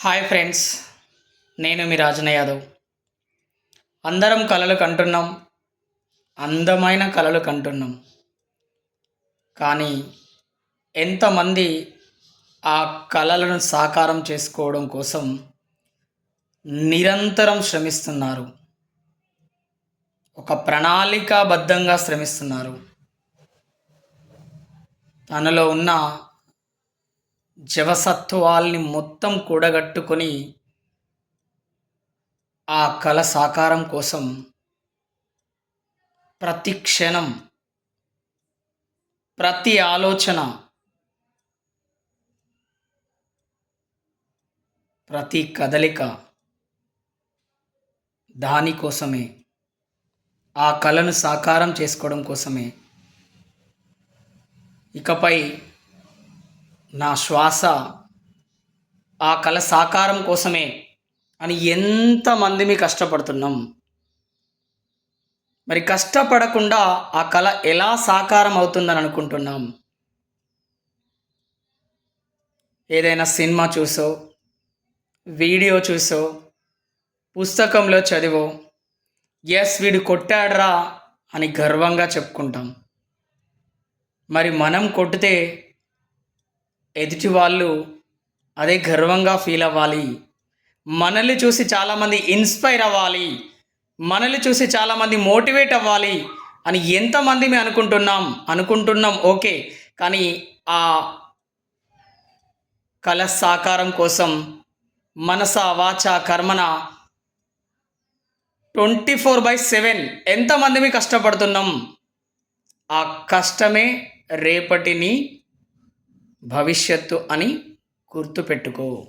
Hi friends నేను మీ రాజన యాదవ్. అందరం కలలు కంటున్నాం అందమైన కలలు కంటున్నాం. కానీ ఎంతమంది ఆ కలలను సాకారం చేసుకోవడం కోసం నిరంతరం శ్రమిస్తున్నారు. ఒక ప్రణాళికాబద్ధంగా శ్రమిస్తున్నారు. తనలో ఉన్న జవసత్వాల్ని మొత్తం కూడగట్టుకొని ఆ కళ సాకారం కోసం ప్రతి క్షణం ప్రతి ఆలోచన ప్రతి కదలిక దానికోసమే ఆ కళను సాకారం చేసుకోవడం కోసమే. ఇకపై నా శ్వాస ఆ కళ సాకారం కోసమే అని ఎంతమంది కష్టపడుతున్నాం? మరి కష్టపడకుండా ఆ కళ ఎలా సాకారం అవుతుందని అనుకుంటున్నాం? ఏదైనా సినిమా చూసో వీడియో చూసో పుస్తకంలో చదివో ఎస్ వీడు కొట్టాడ్రా అని గర్వంగా చెప్పుకుంటాం. మరి మనం కొట్టితే ఎదుటి వాళ్ళు అదే గర్వంగా ఫీల్ అవ్వాలి. మనల్ని చూసి చాలామంది ఇన్స్పైర్ అవ్వాలి. మనల్ని చూసి చాలామంది మోటివేట్ అవ్వాలి అని ఎంతమంది మేము అనుకుంటున్నాం అనుకుంటున్నాం ఓకే. కానీ ఆ కళ సాకారం కోసం మనస వాచ కర్మన ట్వంటీ ఫోర్ బై సెవెన్ ఎంతమంది కష్టపడుతున్నాం? ఆ కష్టమే రేపటిని భవిష్యత్తు అని గుర్తుపెట్టుకో.